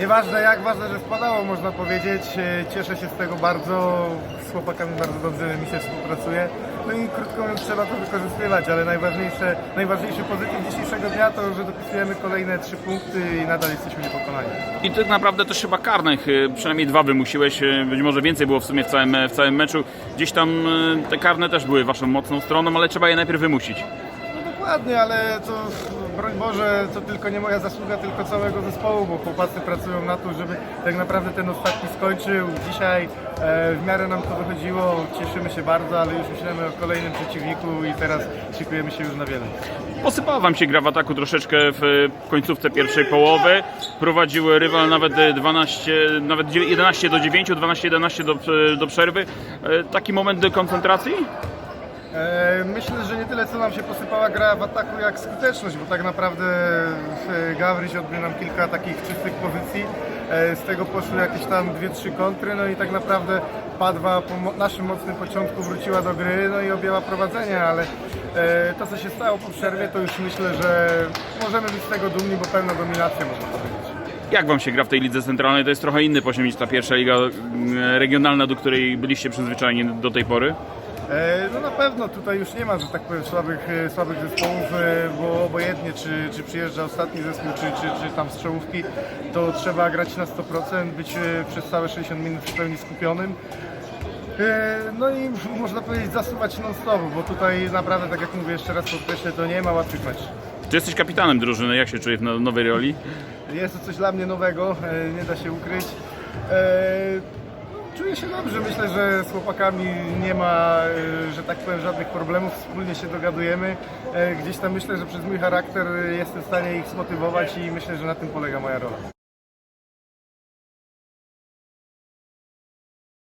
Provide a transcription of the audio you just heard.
Nieważne jak, ważne, że wpadało, można powiedzieć. E, Cieszę się z tego bardzo. Z chłopakami bardzo dobrze mi się współpracuje. No i krótko mówiąc, trzeba to wykorzystywać, ale najważniejsze, najważniejszy pozytyw dzisiejszego dnia to, że dopisujemy kolejne trzy punkty i nadal jesteśmy niepokonani. I tak naprawdę też chyba karnych, y, przynajmniej dwa wymusiłeś, y, być może więcej było w sumie w całym, w całym meczu. Gdzieś tam te karne też były waszą mocną stroną, ale trzeba je najpierw wymusić. No dokładnie, ale to broń Boże, to tylko nie moja zasługa, tylko całego zespołu, bo chłopacy pracują na to, żeby tak naprawdę ten ostatni skończył. Dzisiaj e, w miarę nam to wychodziło, cieszymy się bardzo, ale już myślimy o kolejnym przeciwniku i teraz szykujemy się już na wiele. Posypała wam się gra w ataku troszeczkę w końcówce pierwszej połowy. Prowadził rywal nawet y, 12, nawet dzie- 11 do 9, 12-11 do, y, do przerwy. Y, Taki moment koncentracji? E, Myślę, że nie tyle co nam się posypała gra w ataku, jak skuteczność, bo tak naprawdę e, Gawryś odbił nam kilka takich czystych pozycji. E, Z tego poszły jakieś tam dwie, trzy kontry, no i tak naprawdę Padwa po naszym mocnym początku wróciła do gry, no i objęła prowadzenie, ale to co się stało po przerwie, to już myślę, że możemy być z tego dumni, bo pełna dominacja można powiedzieć. Jak wam się gra w tej lidze centralnej? To jest trochę inny poziom niż ta pierwsza liga y, regionalna, do której byliście przyzwyczajeni do tej pory. E, No na pewno tutaj już nie ma, że tak powiem, słabych, e, słabych zespołów, e, bo obojętnie czy, czy przyjeżdża ostatni zespół, czy, czy, czy tam strzałówki, to trzeba grać na 100%, być przez całe 60 minut w pełni skupionym. No i można powiedzieć zasuwać non-stop, bo tutaj naprawdę, tak jak mówię, jeszcze raz podkreślę, to nie ma łatwych meczów. Ty jesteś kapitanem drużyny, jak się czujesz no- nowej roli? Jest to coś dla mnie nowego, nie da się ukryć. Czuję się dobrze, myślę, że z chłopakami nie ma, e, że tak powiem, żadnych problemów, wspólnie się dogadujemy. E, Gdzieś tam myślę, że przez mój charakter jestem w stanie ich zmotywować i myślę, że na tym polega moja rola.